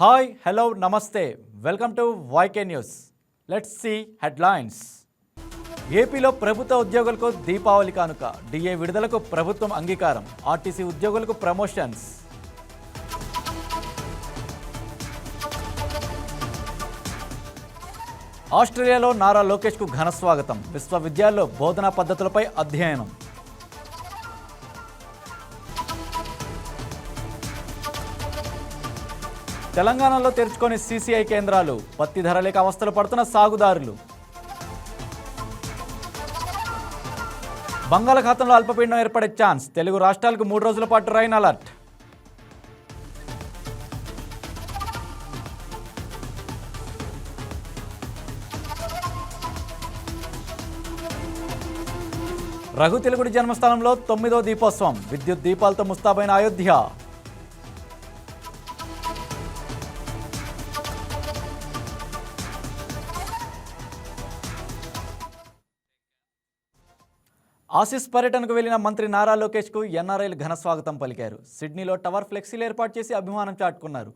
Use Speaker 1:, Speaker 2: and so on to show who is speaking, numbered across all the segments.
Speaker 1: Hi hello నమస్తే welcome to YK news let's see headlines ఏపీలో ప్రభుత్వ ఉద్యోగులకు దీపావళి కానుక. డిఏ విడుదలకు ప్రభుత్వం అంగీకారం. ఆర్టీసీ ఉద్యోగులకు ప్రమోషన్స్ ఆస్ట్రేలియాలో నారా లోకేష్కు ఘన స్వాగతం. విశ్వవిద్యాలయంలో బోధనా పద్ధతులపై అధ్యయనం. తెలంగాణలో తెరుచుకొని సీసీఐ కేంద్రాలు పత్తి ధర లేక అవస్థలు పడుతున్న సాగుదారులు. బంగాళాఖాతంలో అల్పపీడనం ఏర్పడే ఛాన్స్ తెలుగు రాష్ట్రాలకు మూడు రోజుల పాటు రైన్ అలర్ట్. రఘు తెలుగుడి జన్మస్థలంలో తొమ్మిదో దీపోత్సవం విద్యుత్ దీపాలతో ముస్తాబైన అయోధ్య. ఆసిస్ పర్యటనకు వెళ్ళిన మంత్రి నారా లోకేష్కు ఎన్ఆర్ఐలు ఘన స్వాగతం పలికారు. సిడ్నీలో టవర్ ఫ్లెక్సీలు ఏర్పాటు చేసి అభిమానం చాటుకున్నారు.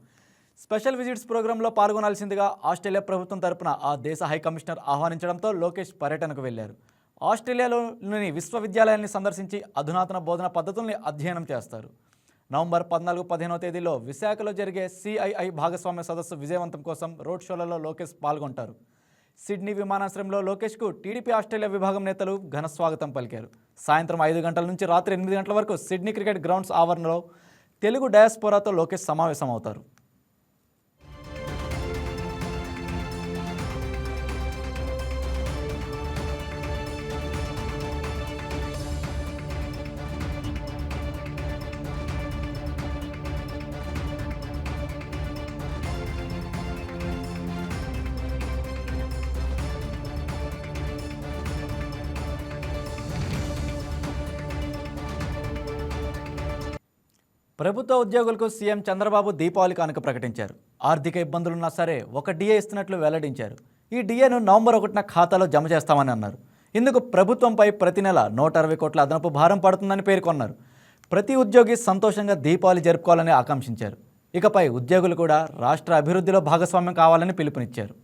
Speaker 1: స్పెషల్ విజిట్స్ ప్రోగ్రాంలో పాల్గొనాల్సిందిగా ఆస్ట్రేలియా ప్రభుత్వం తరపున ఆ దేశ హై కమిషనర్ ఆహ్వానించడంతో లోకేష్ పర్యటనకు వెళ్ళారు. ఆస్ట్రేలియాలోని విశ్వవిద్యాలయాన్ని సందర్శించి అధునాతన బోధన పద్ధతుల్ని అధ్యయనం చేస్తారు. నవంబర్ పద్నాలుగు పదిహేనవ తేదీలో విశాఖలో జరిగే సిఐఐ భాగస్వామ్య సదస్సు విజయవంతం కోసం రోడ్ షోలలో లోకేష్ పాల్గొంటారు. సిడ్నీ విమానాశ్రయంలో లోకేష్కు టీడీపీ ఆస్ట్రేలియా విభాగం నేతలు ఘన స్వాగతం పలికారు. సాయంత్రం ఐదు గంటల నుంచి రాత్రి ఎనిమిది గంటల వరకు సిడ్నీ క్రికెట్ గ్రౌండ్స్ ఆవరణలో తెలుగు డయాస్పోరాతో లోకేష్ సమావేశం ప్రభుత్వ ఉద్యోగులకు సీఎం చంద్రబాబు దీపావళి కానుక ప్రకటించారు. ఆర్థిక ఇబ్బందులున్నా సరే ఒక డిఏ ఇస్తున్నట్లు వెల్లడించారు. ఈ డిఏను నవంబర్ ఒకటిన ఖాతాలో జమ చేస్తామని అన్నారు. ఇందుకు ప్రభుత్వంపై ప్రతి నెల నూట అరవై కోట్ల అదనపు భారం పడుతుందని పేర్కొన్నారు. ప్రతి ఉద్యోగి సంతోషంగా దీపావళి జరుపుకోవాలని ఆకాంక్షించారు. ఇకపై ఉద్యోగులు కూడా రాష్ట్ర అభివృద్ధిలో భాగస్వామ్యం కావాలని పిలుపునిచ్చారు.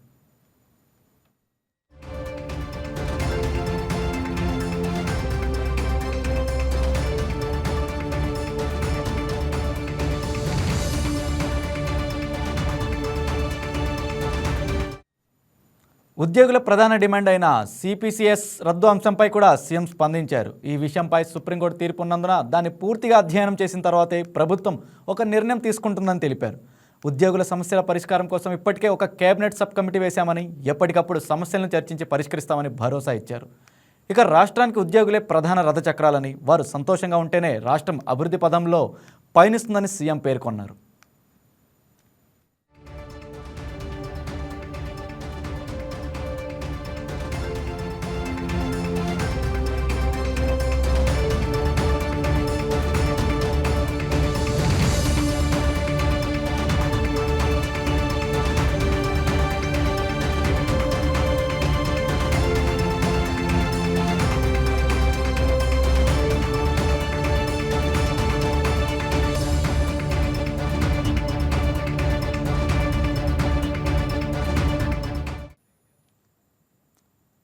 Speaker 1: ఉద్యోగుల ప్రధాన డిమాండ్ అయిన సిపిసిఎస్ రద్దు అంశంపై కూడా సీఎం స్పందించారు. ఈ విషయంపై సుప్రీంకోర్టు తీర్పు ఉన్నందున దాన్ని పూర్తిగా అధ్యయనం చేసిన తర్వాతే ప్రభుత్వం ఒక నిర్ణయం తీసుకుంటుందని తెలిపారు. ఉద్యోగుల సమస్యల పరిష్కారం కోసం ఇప్పటికే ఒక కేబినెట్ సబ్ కమిటీ వేశామని ఎప్పటికప్పుడు సమస్యలను చర్చించి పరిష్కరిస్తామని భరోసా ఇచ్చారు. ఇక రాష్ట్రానికి ఉద్యోగులే ప్రధాన రథచక్రాలని వారు సంతోషంగా ఉంటేనే రాష్ట్రం అభివృద్ధి పదంలో పయనిస్తుందని సీఎం పేర్కొన్నారు.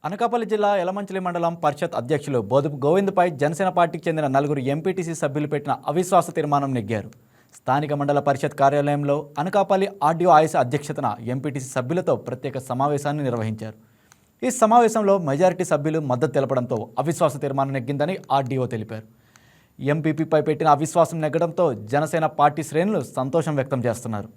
Speaker 1: అనకాపల్లి జిల్లా యలమంచిలి మండలం పరిషత్ అధ్యక్షులు బోధపు గోవింద్పై జనసేన పార్టీకి చెందిన నలుగురు ఎంపీటీసీ సభ్యులు పెట్టిన అవిశ్వాస తీర్మానం నెగ్గారు. స్థానిక మండల పరిషత్ కార్యాలయంలో అనకాపల్లి ఆర్డీఓ ఆయుష అధ్యక్షతన ఎంపీటీసీ సభ్యులతో ప్రత్యేక సమావేశాన్ని నిర్వహించారు. ఈ సమావేశంలో మెజారిటీ సభ్యులు మద్దతు తెలపడంతో అవిశ్వాస తీర్మానం నెగ్గిందని ఆర్డీఓ తెలిపారు. ఎంపీపీపై పెట్టిన అవిశ్వాసం నెగ్గడంతో జనసేన పార్టీ శ్రేణులు సంతోషం వ్యక్తం చేస్తున్నారు.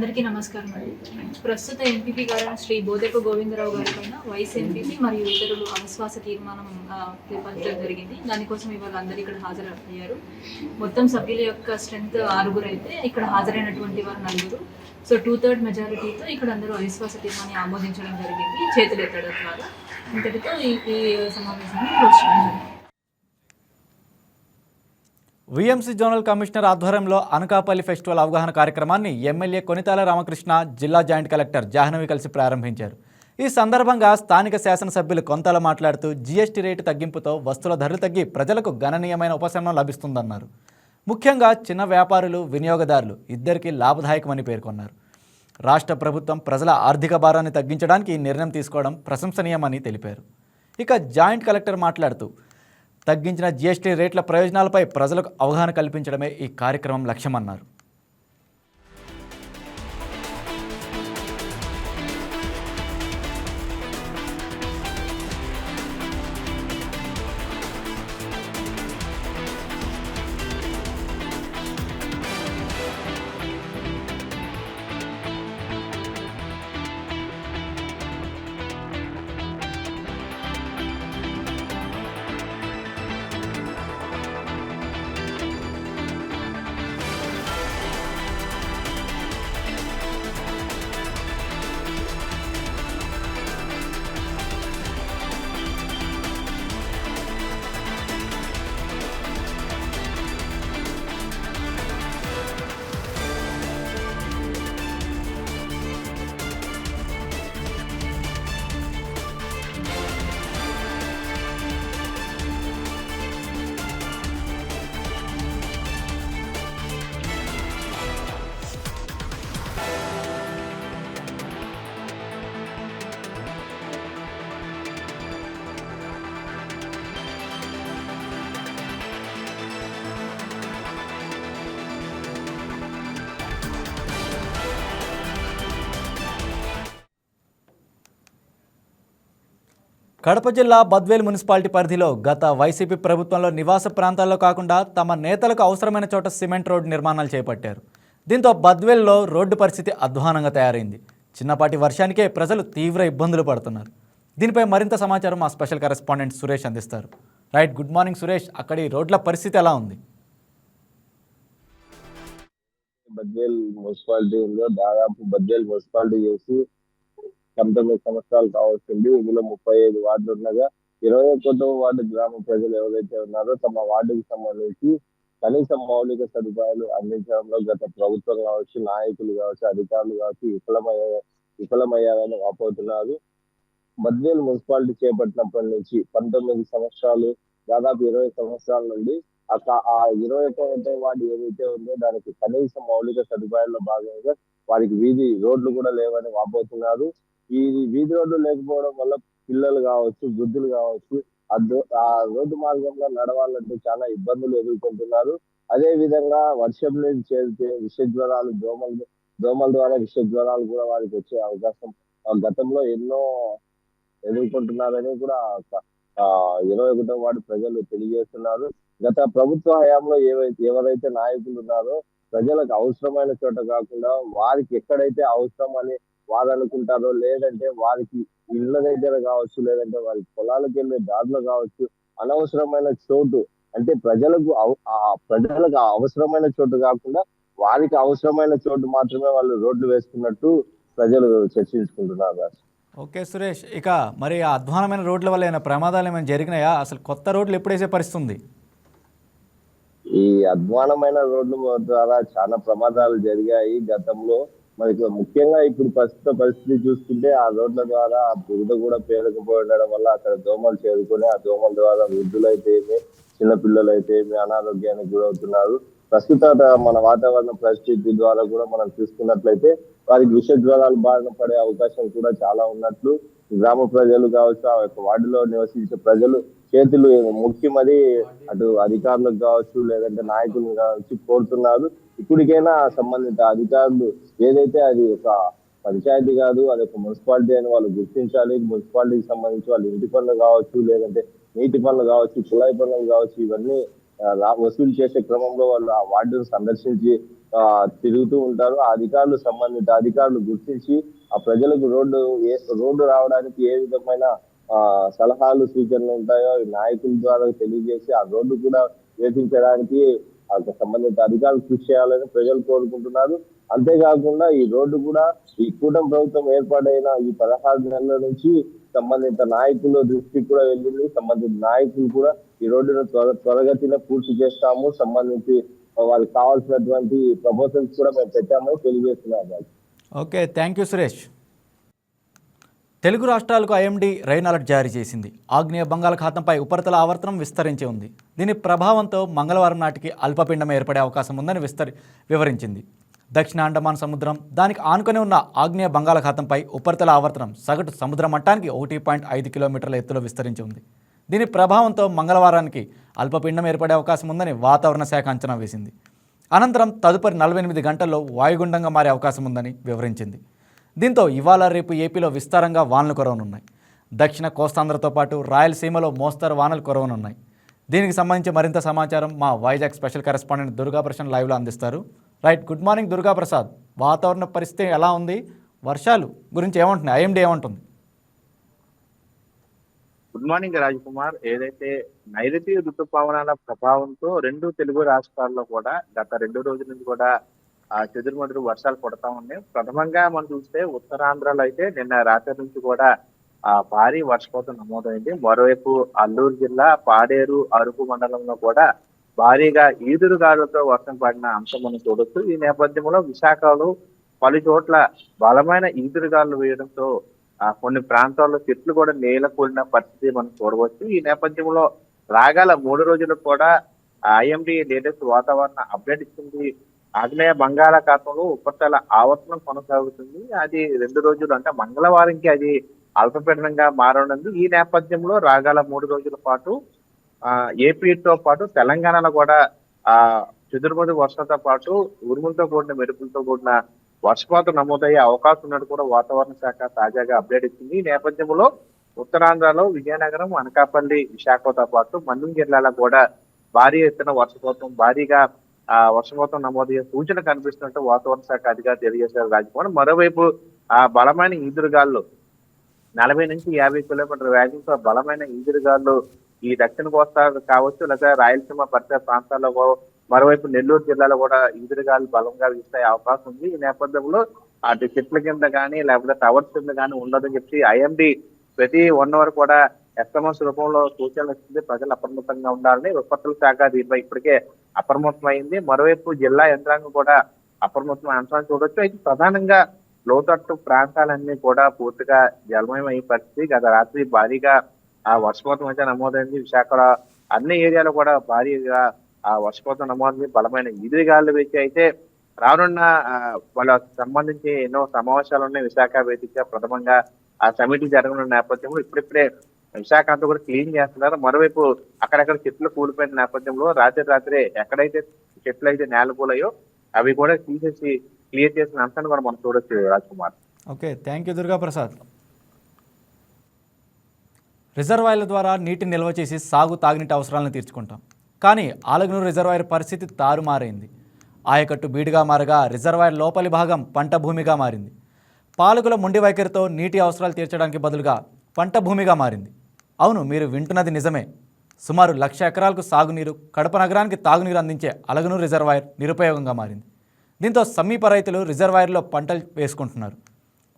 Speaker 2: అందరికీ నమస్కారం అండి. ప్రస్తుత ఎంపీపీ గారు శ్రీ బోదెప్ప గోవిందరావు గారి పైన వైస్ ఎంపీపీ మరియు ఇతరులు అవిశ్వాస తీర్మానం ఆ, జరిగింది. దానికోసం ఇవాళ అందరూ ఇక్కడ హాజరయ్యారు. మొత్తం సభ్యుల యొక్క స్ట్రెంత్ ఆరుగురు అయితే ఇక్కడ హాజరైనటువంటి వారు నలుగురు. సో టూ థర్డ్ మెజారిటీతో ఇక్కడ అందరూ అవిశ్వాస తీర్మాన్ని ఆమోదించడం జరిగింది. చేతులెత్తడం ద్వారా. ఇంతటితో ఈ సమావేశాన్ని ప్రోత్సహించారు
Speaker 1: వీఎంసీ జోనల్ కమిషనర్ ఆధ్వర్యంలో అనకాపల్లి ఫెస్టివల్ అవగాహన కార్యక్రమాన్ని ఎమ్మెల్యే కొనితాల రామకృష్ణ జిల్లా జాయింట్ కలెక్టర్ జాహ్నవి కలిసి ప్రారంభించారు. ఈ సందర్భంగా స్థానిక శాసనసభ్యులు కొంతల మాట్లాడుతూ జీఎస్టీ రేటు తగ్గింపుతో వస్తువుల ధరలు తగ్గి ప్రజలకు గణనీయమైన ఉపశమనం లభిస్తుందన్నారు. ముఖ్యంగా చిన్న వ్యాపారులు వినియోగదారులు ఇద్దరికీ లాభదాయకమని పేర్కొన్నారు. రాష్ట్ర ప్రభుత్వం ప్రజల ఆర్థిక భారాన్ని తగ్గించడానికి ఈ నిర్ణయం తీసుకోవడం ప్రశంసనీయమని తెలిపారు. ఇక జాయింట్ కలెక్టర్ మాట్లాడుతూ తగ్గించిన జీఎస్టీ రేట్ల ప్రయోజనాలపై ప్రజలకు అవగాహన కల్పించడమే ఈ కార్యక్రమం లక్ష్యమన్నారు. కడప జిల్లా బద్వేల్ మున్సిపాలిటీ పరిధిలో గత వైసీపీ ప్రభుత్వంలో నివాస ప్రాంతాల్లో కాకుండా తమ నేతలకు అవసరమైన చోట సిమెంట్ రోడ్డు నిర్మాణాలు చేపట్టారు. దీంతో బద్వేల్లో రోడ్డు పరిస్థితి అధ్వానంగా తయారైంది. చిన్నపాటి వర్షానికే ప్రజలు తీవ్ర ఇబ్బందులు పడుతున్నారు. దీనిపై మరింత సమాచారం మా స్పెషల్ కరెస్పాండెంట్ సురేష్ అందిస్తారు. Right good morning Suresh. అక్కడి రోడ్ల పరిస్థితి ఎలా ఉంది?
Speaker 3: బద్వేల్ మున్సిపాలిటీ దాదాపు బద్వేల్ మున్సిపాలిటీ చేసి పంతొమ్మిది సంవత్సరాలు కావాల్సింది. ఇందులో ముప్పై ఐదు వార్డులు ఉండగా ఇరవై ఒకటో వార్డు గ్రామ ప్రజలు ఎవరైతే ఉన్నారో తమ వార్డుకు సంబంధించి కనీస మౌలిక సదుపాయాలు అందించడంలో గత ప్రభుత్వం కావచ్చు నాయకులు కావచ్చు అధికారులు కావచ్చు విఫలమయ్యా విఫలమయ్యారని వాపోతున్నారు. బద్వేల్ మున్సిపాలిటీ చేపట్టినప్పటి నుంచి పంతొమ్మిది సంవత్సరాలు దాదాపు ఇరవై సంవత్సరాల నుండి ఆ ఆ ఇరవై ఒకటో వార్డు ఏదైతే ఉందో దానికి కనీస మౌలిక సదుపాయాల్లో భాగంగా వారికి వీధి రోడ్లు కూడా లేవని వాపోతున్నారు. ఈ వీధి రోడ్లు లేకపోవడం వల్ల పిల్లలు కావచ్చు వృద్ధులు కావచ్చు ఆ రోడ్డు మార్గంలో నడవాలంటే చాలా ఇబ్బందులు ఎదుర్కొంటున్నారు. అదే విధంగా వర్షం నీరు చేరితే విష జ్వరాలు దోమలు దోమల ద్వారా విష జ్వరాలు కూడా వారికి వచ్చే అవకాశం ఆ గతంలో ఎన్నో ఎదుర్కొంటున్నారని కూడా ఇరవై ఒకటో వార్డు ప్రజలు తెలియజేస్తున్నారు. గత ప్రభుత్వ హయాంలో ఏవైతే ఎవరైతే నాయకులు ఉన్నారో ప్రజలకు అవసరమైన చోట కాకుండా వారికి ఎక్కడైతే అవసరం అని వారు అనుకుంటారో లేదంటే వారికి ఇళ్ళ దగ్గర కావచ్చు లేదంటే వారి పొలాలకు వెళ్ళే దారిలో కావచ్చు అనవసరమైన చోటు అంటే ప్రజలకు ప్రజలకు అవసరమైన చోటు కాకుండా వారికి అవసరమైన చోటు మాత్రమే వాళ్ళు రోడ్లు వేసుకున్నట్టు ప్రజలు చర్చించుకుంటున్నారు.
Speaker 1: ఓకే సురేష్ ఇక మరి ఆ అధ్వానమైన రోడ్ల వల్ల ఏమైనా ప్రమాదాలు ఏమైనా జరిగినాయా? అసలు కొత్త రోడ్లు ఎప్పుడు వేసే పరిస్థితి ఉంది
Speaker 3: ఈ అధ్వానమైన రోడ్ల ద్వారా చాలా ప్రమాదాలు జరిగాయి గతంలో. మనకి ముఖ్యంగా ఇప్పుడు ప్రస్తుత పరిస్థితి చూసుకుంటే ఆ రోడ్ల ద్వారా ఆ బురద కూడా పేరుకుపోయి వల్ల అక్కడ దోమలు చేరుకొని ఆ దోమల ద్వారా వృద్ధులైతే ఏమి చిన్న అయితే ఏమి అనారోగ్యానికి గురవుతున్నారు. ప్రస్తుత మన వాతావరణ పరిస్థితి ద్వారా కూడా మనం చూసుకున్నట్లయితే వారికి విష జ్వరాలు బారిన పడే అవకాశం కూడా చాలా ఉన్నట్లు గ్రామ ప్రజలు కావచ్చు ఆ యొక్క వార్డులో నివసించే ప్రజలు చేతులు ముఖ్యమని అటు అధికారులకు కావచ్చు లేదంటే నాయకులు కావచ్చు కోరుతున్నారు. ఇప్పటికైనా సంబంధిత అధికారులు ఏదైతే అది ఒక పంచాయతీ కాదు అది ఒక మున్సిపాలిటీ అని వాళ్ళు గుర్తించాలి. మున్సిపాలిటీకి సంబంధించి వాళ్ళు ఇంటి పనులు కావచ్చు లేదంటే నీటి పనులు కావచ్చు కుళాయి పనులు కావచ్చు ఇవన్నీ వసూలు చేసే క్రమంలో వాళ్ళు ఆ వార్డును సందర్శించి ఆ తిరుగుతూ ఉంటారు. ఆ అధికారులు సంబంధిత అధికారులు గుర్తించి ఆ ప్రజలకు రోడ్డు ఏ రోడ్డు రావడానికి ఏ విధమైన సలహాలు సూచనలు ఉంటాయో ఈ నాయకుల ద్వారా తెలియజేసి ఆ రోడ్డు కూడా వేపించడానికి ఆ సంబంధిత అధికారులు కృషి చేయాలని ప్రజలు కోరుకుంటున్నారు. అంతేకాకుండా ఈ రోడ్డు కూడా ఈ కూటమి ప్రభుత్వం ఏర్పాటైన ఈ పదహారు నెలల నుంచి సంబంధిత నాయకుల దృష్టికి కూడా వెళ్ళింది. సంబంధిత నాయకులు కూడా ఈ రోడ్డును త్వర త్వరగతిన పూర్తి చేస్తాము. సంబంధించి వాళ్ళకి కావాల్సినటువంటి ప్రపోజల్స్ కూడా మేము పెట్టామని తెలియజేస్తున్నాము
Speaker 1: okay thank you Suresh. Telugu రాష్ట్రాలకు ఐఎండీ రైన్ అలర్ట్ జారీ చేసింది. ఆగ్నేయ బంగాళాఖాతంపై ఉపరితల ఆవర్తనం విస్తరించి ఉంది. దీని ప్రభావంతో మంగళవారం నాటికి అల్పపిండం ఏర్పడే అవకాశం ఉందని విస్తరి వివరించింది. దక్షిణ అండమాన్ సముద్రం దానికి ఆనుకొని ఉన్న ఆగ్నేయ బంగాళాఖాతంపై ఉపరితల ఆవర్తనం సగటు సముద్ర మట్టానికి ఒకటి పాయింట్ ఐదు కిలోమీటర్ల ఎత్తులో విస్తరించి ఉంది. దీని ప్రభావంతో మంగళవారానికి అల్పపిండం ఏర్పడే అవకాశం ఉందని వాతావరణ శాఖ అంచనా వేసింది. అనంతరం తదుపరి నలభై ఎనిమిది గంటల్లో వాయుగుండంగా మారే అవకాశం ఉందని వివరించింది. దీంతో ఇవాళ రేపు ఏపీలో విస్తారంగా వానలు కురవనున్నాయి. దక్షిణ కోస్తాంధ్రతో పాటు రాయలసీమలో మోస్తరు వానలు కురవనున్నాయి. దీనికి సంబంధించి మరింత సమాచారం మా వైజాగ్ స్పెషల్ కరెస్పాండెంట్ దుర్గాప్రసాద్ లైవ్లో అందిస్తారు. Right good morning Durgaprasad. వాతావరణ పరిస్థితి ఎలా ఉంది? వర్షాలు గురించి ఏమంటున్నాయి? ఐఎండీ ఏమంటుంది?
Speaker 4: గుడ్ మార్నింగ్ రాజ్ కుమార్ ఏదైతే నైరుతి ఋతుపవనాల ప్రభావంతో రెండు తెలుగు రాష్ట్రాల్లో కూడా గత రెండు రోజుల నుంచి కూడా ఆ చెదురుమదురు వర్షాలు పడతా ఉన్నాయి. ప్రథమంగా మనం చూస్తే ఉత్తరాంధ్రలో అయితే నిన్న రాత్రి నుంచి కూడా ఆ భారీ వర్షపాతం నమోదైంది. మరోవైపు అల్లూరు జిల్లా పాడేరు అరుపు మండలంలో కూడా భారీగా ఈదురుగాలులతో వర్షం పడిన అంశం మనం చూడొచ్చు. ఈ నేపథ్యంలో విశాఖలో పలు చోట్ల బలమైన ఈదురుగాలు వేయడంతో ఆ కొన్ని ప్రాంతాల్లో చెట్లు కూడా నేల కూలిన పరిస్థితి మనం చూడవచ్చు. ఈ నేపథ్యంలో రాగాల మూడు రోజులకు కూడా ఐఎండి లేటెస్ట్ వాతావరణ అప్డేట్ ఇచ్చింది ఆగ్నేయ బంగాళాఖాతంలో ఉపరితల ఆవర్తనం కొనసాగుతుంది. అది రెండు రోజులు అంటే మంగళవారంకి అది అల్పపీడనంగా మారనుంది. ఈ నేపథ్యంలో రాగాల మూడు రోజుల పాటు ఆ ఏపీతో పాటు తెలంగాణలో కూడా ఆ చెదురుమది వర్షంతో పాటు ఉరుములతో కూడిన మెరుపులతో కూడిన వర్షపాతం నమోదయ్యే అవకాశం ఉన్నట్టు కూడా వాతావరణ శాఖ తాజాగా అప్డేట్ ఇచ్చింది. ఈ నేపథ్యంలో ఉత్తరాంధ్రలో విజయనగరం అనకాపల్లి విశాఖతో పాటు మన్యం జిల్లాలో కూడా భారీ ఎత్తున వర్షపాతం భారీగా ఆ వర్షపాతం నమోదయ్యే సూచన కనిపిస్తున్నట్టు వాతావరణ శాఖ అధికారి తెలియజేశారు. రాజకుమార్ మరోవైపు ఆ బలమైన ఈదురుగాళ్ళు నలభై నుంచి యాభై కిలోమీటర్ వేగంతో బలమైన ఈదురుగాళ్ళు ఈ దక్షిణ కోస్తా కావచ్చు లేదా రాయలసీమ పరిసర ప్రాంతాల్లో మరోవైపు నెల్లూరు జిల్లాలో కూడా ఈదురుగాలు బలంగా వీస్తాయి అవకాశం ఉంది. ఈ నేపథ్యంలో అటు చెట్ల కింద కానీ లేకపోతే టవర్స్ కింద కానీ ఉండదని చెప్పి ఐఎండి ప్రతి వన్ అవర్ కూడా ఎస్ఎంఎస్ రూపంలో సూచనలు ఇస్తుంది. ప్రజలు అప్రమత్తంగా ఉండాలని విపత్తుల శాఖ దీనిపై ఇప్పటికే అప్రమత్తమైంది. మరోవైపు జిల్లా యంత్రాంగం కూడా అప్రమత్తం అంశాన్ని చూడొచ్చు. అయితే ప్రధానంగా లోతట్టు ప్రాంతాలన్నీ కూడా పూర్తిగా జలమయం అయ్యే పరిస్థితి. గత రాత్రి భారీగా ఆ వర్షపాతం అయితే నమోదైంది. విశాఖలో అన్ని ఏరియాలో కూడా భారీగా ఆ వర్షపాతం నమోదైంది. బలమైన ఈదురుగాలు వేచి అయితే రానున్న వాళ్ళ వాళ్ళకి సంబంధించి ఎన్నో సమావేశాలు ఉన్నాయి. విశాఖ వేదిక ప్రథమంగా ఆ సమితి జరగనున్న నేపథ్యంలో ఇప్పుడిప్పుడే విశాఖ అంతా కూడా క్లీన్ చేస్తున్నారు. మరోవైపు అక్కడక్కడ చెట్లు కూలిపోయిన నేపథ్యంలో రాత్రి రాత్రే ఎక్కడైతే చెట్లు అయితే నేలకూలయో అవి కూడా తీసేసి క్లియర్ చేసిన అంశాన్ని కూడా మనం చూడొచ్చు Raj Kumar
Speaker 1: okay thank you Durga Prasad రిజర్వాయర్ల ద్వారా నీటిని నిల్వ చేసి సాగు తాగునీటి అవసరాలను తీర్చుకుంటాం. కానీ ఆలగనూరు రిజర్వాయర్ పరిస్థితి తారుమారైంది. ఆయకట్టు బీడుగా మారగా రిజర్వాయర్ లోపలి భాగం పంట భూమిగా మారింది. పాలకుల మొండి వైఖరితో నీటి అవసరాలు తీర్చడానికి బదులుగా పంట భూమిగా మారింది. అవును మీరు వింటున్నది నిజమే. సుమారు లక్ష ఎకరాలకు సాగునీరు కడప నగరానికి తాగునీరు అందించే అలగనూరు రిజర్వాయర్ నిరుపయోగంగా మారింది. దీంతో సమీప రైతులు రిజర్వాయర్లో పంటలు వేసుకుంటున్నారు.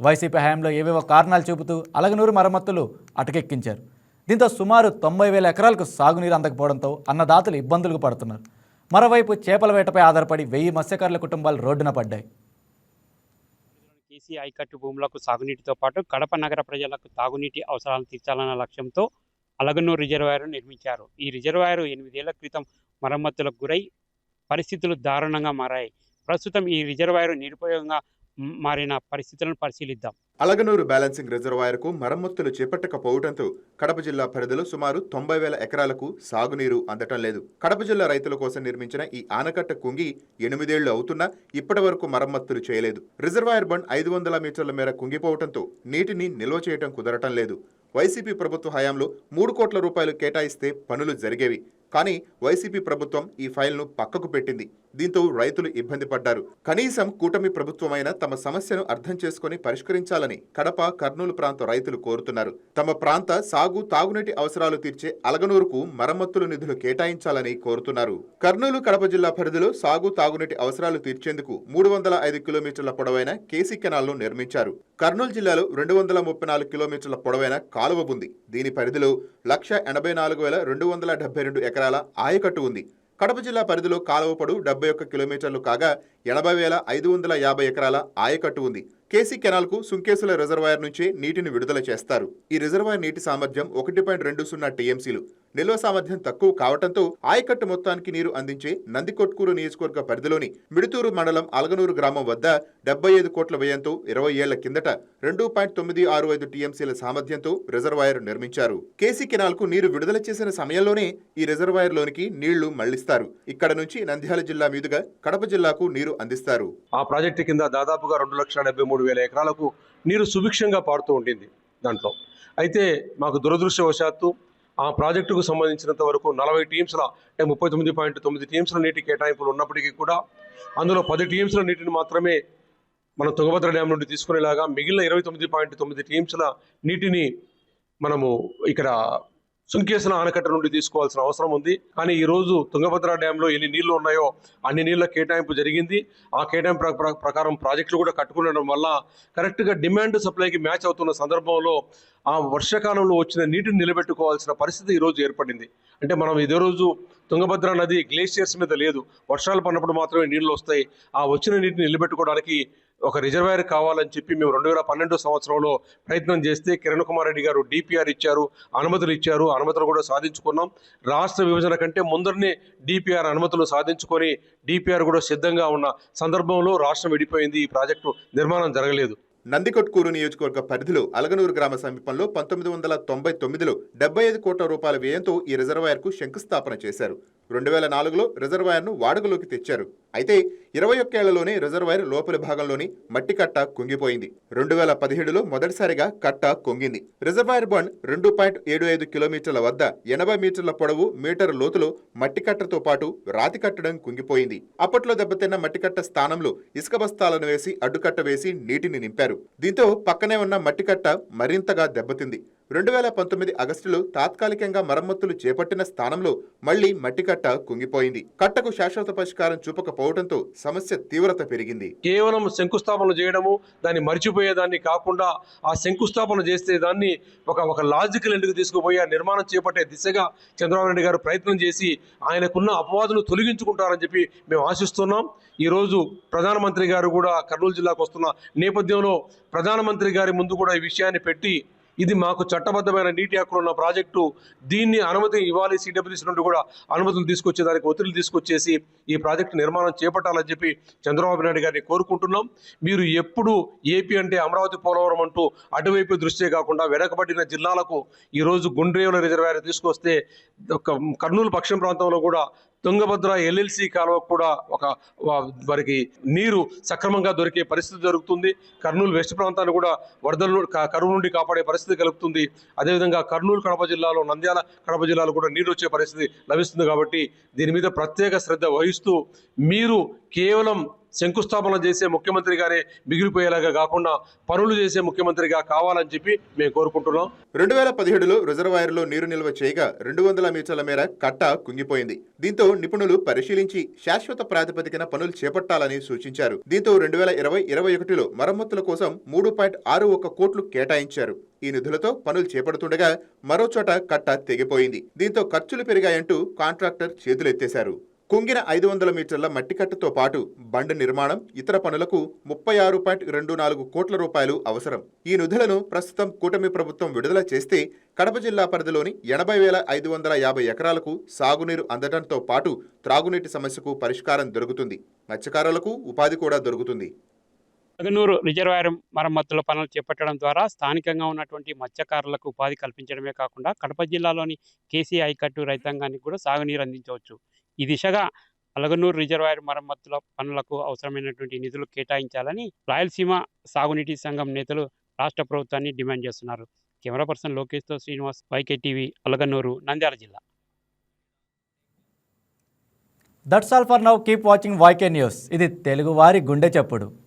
Speaker 1: వైసీపీ హయాంలో ఏవేవో కారణాలు చూపుతూ అలగనూరు మరమ్మతులు అటకెక్కించారు. దీంతో సుమారు తొంభై వేల ఎకరాలకు సాగునీరు అందకపోవడంతో అన్నదాతలు ఇబ్బందులకు పడుతున్నారు. మరోవైపు చేపల వేటపై ఆధారపడి వెయ్యి మత్స్యకారుల కుటుంబాలు రోడ్డున పడ్డాయి.
Speaker 5: కేసీ ఐకట్టు భూములకు సాగునీటితో పాటు కడప నగర ప్రజలకు తాగునీటి అవసరాలను తీర్చాలన్న లక్ష్యంతో అలగనూరు రిజర్వాయర్ నిర్మించారు. ఈ రిజర్వాయర్ ఎనిమిదేళ్ళ క్రితం మరమ్మతులకు గురై పరిస్థితులు దారుణంగా మారాయి. ప్రస్తుతం ఈ రిజర్వాయర్ నిరుపయోగంగా మారిన పరిస్థితులను పరిశీలిద్దాం.
Speaker 6: అలగనూరు బ్యాలెన్సింగ్ రిజర్వాయర్కు మరమ్మతులు చేపట్టకపోవడంతో కడప జిల్లా పరిధిలో సుమారు తొంభై వేల ఎకరాలకు సాగునీరు అందటం లేదు. కడప జిల్లా రైతుల కోసం నిర్మించిన ఈ ఆనకట్ట కుంగి ఎనిమిదేళ్ళు అవుతున్నా ఇప్పటి వరకు మరమ్మతులు చేయలేదు. రిజర్వాయర్ బండ్ ఐదు వందల మీటర్ల మేర కుంగిపోవడంతో నీటిని నిల్వ చేయటం కుదరటం లేదు. వైసీపీ ప్రభుత్వ హయాంలో మూడు కోట్ల రూపాయలు కేటాయిస్తే పనులు జరిగేవి. కానీ వైసీపీ ప్రభుత్వం ఈ ఫైల్ను పక్కకు పెట్టింది. దీంతో రైతులు ఇబ్బంది పడ్డారు. కనీసం కూటమి ప్రభుత్వమైన తమ సమస్యను అర్థం చేసుకుని పరిష్కరించాలని కడప కర్నూలు ప్రాంత రైతులు కోరుతున్నారు. తమ ప్రాంత సాగు తాగునీటి అవసరాలు తీర్చే అలగనూరుకు మరమ్మతులు నిధులు కేటాయించాలని కోరుతున్నారు. కర్నూలు కడప జిల్లా పరిధిలో సాగు తాగునీటి అవసరాలు తీర్చేందుకు మూడు వందల ఐదు కిలోమీటర్ల పొడవైన కేసీ కెనాల్ను నిర్మించారు. కర్నూలు జిల్లాలో రెండు వందల ముప్పై నాలుగు కిలోమీటర్ల పొడవైన కాలువ ఉంది. దీని పరిధిలో లక్ష ఎనభై నాలుగు వేల రెండు వందల డెబ్బై రెండు ఎకరాల ఆయకట్టు ఉంది. కడప జిల్లా పరిధిలో కాలువపడు డెబ్బై ఒక్క కిలోమీటర్లు కాగా ఎనభై వేల ఐదు వందల యాభై ఎకరాల ఆయకట్టు ఉంది. కేసీ కెనాల్కు సుంకేసుల రిజర్వాయర్ నుంచే నీటిని విడుదల చేస్తారు. ఈ రిజర్వాయర్ నీటి సామర్థ్యం ఒకటి పాయింట్ రెండు సున్నా టీఎంసీలు. నిల్వ సామర్థ్యం తక్కువ కావడంతో ఆయకట్టు మొత్తానికి నీరు అందించే నందికొట్కూరు నియోజకవర్గ పరిధిలోని మిడుతూరు మండలం అలగనూరు గ్రామం వద్ద డెబ్బై ఐదు కోట్ల వ్యయంతో ఇరవై ఏళ్ళ కిందట రెండు పాయింట్ తొమ్మిది ఆరు ఐదు టీఎంసీల సామర్థ్యంతో రిజర్వాయర్ నిర్మించారు. కేసీ కెనాల్కు నీరు విడుదల చేసిన సమయంలోనే ఈ రిజర్వాయర్లోనికి నీళ్ళు మళ్ళిస్తారు. ఇక్కడ నుంచి నంద్యాల జిల్లా మీదుగా కడప జిల్లాకు నీరు అందిస్తారు.
Speaker 7: ఆ ప్రాజెక్టు కింద దాదాపుగా రెండు లక్షల డెబ్బై మూడు వేల ఎకరాలకు నీరు సుభిక్షంగా పారుతూ ఉంటుంది దాంట్లో. అయితే మాకు దురదృష్టవశాత్తు ఆ ప్రాజెక్టుకు సంబంధించినంత వరకు నలభై టీమ్స్ల అంటే ముప్పై తొమ్మిది పాయింట్ తొమ్మిది టీమ్స్ల నీటి కేటాయింపులు ఉన్నప్పటికీ కూడా అందులో పది టీమ్స్ల నీటిని మాత్రమే మనం తుంగభద్ర డ్యామ్ నుండి తీసుకునేలాగా మిగిలిన ఇరవై తొమ్మిది పాయింట్ తొమ్మిది టీమ్స్ల నీటిని మనము ఇక్కడ సుంకేసిన ఆనకట్ట నుండి తీసుకోవాల్సిన అవసరం ఉంది. కానీ ఈ రోజు తుంగభద్ర డ్యాంలో ఎన్ని నీళ్ళు ఉన్నాయో అన్ని నీళ్ళ కేటాయింపు జరిగింది. ఆ కేటాయింపు ప్ర- ప్రకారం ప్రాజెక్టులు కూడా కట్టుకునడం వల్ల కరెక్ట్గా డిమాండ్ సప్లైకి మ్యాచ్ అవుతున్న సందర్భంలో ఆ వర్షాకాలంలో వచ్చిన నీటిని నిలబెట్టుకోవాల్సిన పరిస్థితి ఈ రోజు ఏర్పడింది. అంటే మనం ఇదే రోజు తుంగభద్ర నది గ్లేషియర్స్ మీద లేదు. వర్షాలు పడినప్పుడు మాత్రమే నీళ్ళు వస్తాయి. ఆ వచ్చిన నీటిని నిలబెట్టుకోవడానికి ఒక రిజర్వాయర్ కావాలని చెప్పి మేము రెండు వేల పన్నెండు సంవత్సరంలో ప్రయత్నం చేస్తే కిరణ్ కుమార్ రెడ్డి గారు డిపిఆర్ ఇచ్చారు అనుమతులు ఇచ్చారు అనుమతులు కూడా సాధించుకున్నాం. రాష్ట్ర విభజన కంటే ముందరనే డిపిఆర్ అనుమతులు సాధించుకొని డిపిఆర్ కూడా సిద్ధంగా ఉన్న సందర్భంలో రాష్ట్రం విడిపోయింది ఈ ప్రాజెక్టు నిర్మాణం జరగలేదు.
Speaker 6: నందికొట్కూరు నియోజకవర్గ పరిధిలో అలగనూరు గ్రామ సమీపంలో పంతొమ్మిది వందల తొంభై తొమ్మిదిలో డెబ్బై ఐదు కోట్ల రూపాయల వ్యయంతో ఈ రిజర్వాయర్కు శంకుస్థాపన చేశారు. రెండు వేల నాలుగులో రిజర్వాయర్ను వాడుకలోకి తెచ్చారు. అయితే ఇరవై ఒక్కేళ్ళలోనే రిజర్వాయర్ లోపలి భాగంలోని మట్టి కట్ట కుంగిపోయింది. రెండు వేల పదిహేడులో మొదటిసారిగా కట్ట కుంగింది. రిజర్వాయర్ బండ్ రెండు పాయింట్ ఏడు ఐదు కిలోమీటర్ల వద్ద ఎనభై మీటర్ల పొడవు మీటర్ లోతులో మట్టి కట్టతో పాటు రాతి కట్టడం కుంగిపోయింది. అప్పట్లో దెబ్బతిన్న మట్టి కట్ట స్థానంలో ఇసుక బస్తాలను వేసి అడ్డుకట్ట వేసి నీటిని నింపారు. దీంతో పక్కనే ఉన్న మట్టి కట్ట మరింతగా దెబ్బతింది. రెండు వేల పంతొమ్మిది ఆగస్టులో తాత్కాలికంగా మరమ్మతులు చేపట్టిన స్థానంలో మళ్ళీ మట్టి కట్ట కుంగిపోయింది. కట్టకు శాశ్వత పరిష్కారం చూపకపోవడంతో సమస్య తీవ్రత పెరిగింది.
Speaker 7: కేవలం శంకుస్థాపన చేయడము దాన్ని మర్చిపోయేదాన్ని కాకుండా ఆ శంకుస్థాపన చేస్తే దాన్ని ఒక ఒక లాజికల్ ఎందుకు తీసుకుపోయి ఆ నిర్మాణం చేపట్టే దిశగా చంద్రబాబు నాయుడు గారు ప్రయత్నం చేసి ఆయనకున్న అపవాదును తొలగించుకుంటారని చెప్పి మేము ఆశిస్తున్నాం. ఈరోజు ప్రధానమంత్రి గారు కూడా కర్నూలు జిల్లాకు వస్తున్న నేపథ్యంలో ప్రధానమంత్రి గారి ముందు కూడా ఈ విషయాన్ని పెట్టి ఇది మాకు చట్టబద్ధమైన నీటి హక్కులు ఉన్న ప్రాజెక్టు. దీన్ని అనుమతి ఇవ్వాలి సిడబ్ల్యూసీ నుండి కూడా అనుమతులు తీసుకొచ్చే దానికి ఒత్తిడి తీసుకొచ్చేసి ఈ ప్రాజెక్టు నిర్మాణం చేపట్టాలని చెప్పి చంద్రబాబు నాయుడు గారిని కోరుకుంటున్నాం. మీరు ఎప్పుడు ఏపీ అంటే అమరావతి పోలవరం అంటూ అటువైపు దృష్టి కాకుండా వెనకబడిన జిల్లాలకు ఈరోజు గుండ్రేవుల రిజర్వాయర్ తీసుకొస్తే ఒక కర్నూలు పక్షం ప్రాంతంలో కూడా తుంగభద్ర ఎల్ఎల్సి కాలువ కూడా ఒక వారికి నీరు సక్రమంగా దొరికే పరిస్థితి జరుగుతుంది కర్నూలు వెస్ట్ ప్రాంతాన్ని కూడా వరదలు కరువు నుండి కాపాడే పరిస్థితి కలుగుతుంది. అదేవిధంగా కర్నూలు కడప జిల్లాలో నంద్యాల కడప జిల్లాలో కూడా నీరు వచ్చే పరిస్థితి లభిస్తుంది కాబట్టి దీని మీద ప్రత్యేక శ్రద్ధ వహిస్తూ మీరు కేవలం శంకుస్థాపన చేసే ముఖ్యమంత్రిగానే మిగిలిపోయేలాగా కాకుండా పనులు చేసే ముఖ్యమంత్రిగా కావాలని చెప్పి మేము కోరుకుంటున్నాం.
Speaker 6: రెండు వేల పదిహేడులో రిజర్వాయర్లో నీరు నిల్వ చేయగా రెండు వందల మీటర్ల మేర కట్ట కుంగిపోయింది. దీంతో నిపుణులు పరిశీలించి శాశ్వత ప్రాతిపదికన పనులు చేపట్టాలని సూచించారు. దీంతో రెండు వేల ఇరవై ఇరవై ఒకటిలో మరమ్మతుల కోసం మూడు పాయింట్ ఆరు ఒక కోట్లు కేటాయించారు. ఈ నిధులతో పనులు చేపడుతుండగా మరో చోట కట్ట తెగిపోయింది. దీంతో ఖర్చులు పెరిగాయంటూ కాంట్రాక్టర్ చేతులెత్తేశారు. కుంగిన ఐదు వందల మీటర్ల మట్టికట్టతో పాటు బండ నిర్మాణం ఇతర పనులకు ముప్పై ఆరు పాయింట్ రెండు నాలుగు కోట్ల రూపాయలు అవసరం. ఈ నిధులను ప్రస్తుతం కూటమి ప్రభుత్వం విడుదల చేస్తే కడప జిల్లా పరిధిలోని ఎనభై వేల ఐదు వందల యాభై ఎకరాలకు సాగునీరు అందడంతో పాటు త్రాగునీటి సమస్యకు పరిష్కారం దొరుకుతుంది. మత్స్యకారులకు ఉపాధి కూడా దొరుకుతుంది.
Speaker 5: అగనూరు రిజర్వాయర్ మరమ్మతుల పనులు చేపట్టడం ద్వారా స్థానికంగా ఉన్నటువంటి మత్స్యకారులకు ఉపాధి కల్పించడమే కాకుండా కడప జిల్లాలోని కేసీ ఐకట్టు రైతాంగానికి కూడా సాగునీరు అందించవచ్చు. ఈ దిశగా అలగనూరు రిజర్వాయర్ మరమ్మతుల పనులకు అవసరమైనటువంటి నిధులు కేటాయించాలని రాయలసీమ సాగునీటి సంఘం నేతలు రాష్ట్ర ప్రభుత్వాన్ని డిమాండ్ చేస్తున్నారు. కెమెరా పర్సన్ లోకేష్తో శ్రీనివాస్ వైకే టీవీ అలగనూరు నంద్యాల జిల్లా.
Speaker 1: That's all for now. Keep watching YK news. ఇది తెలుగువారి గుండె చప్పుడు.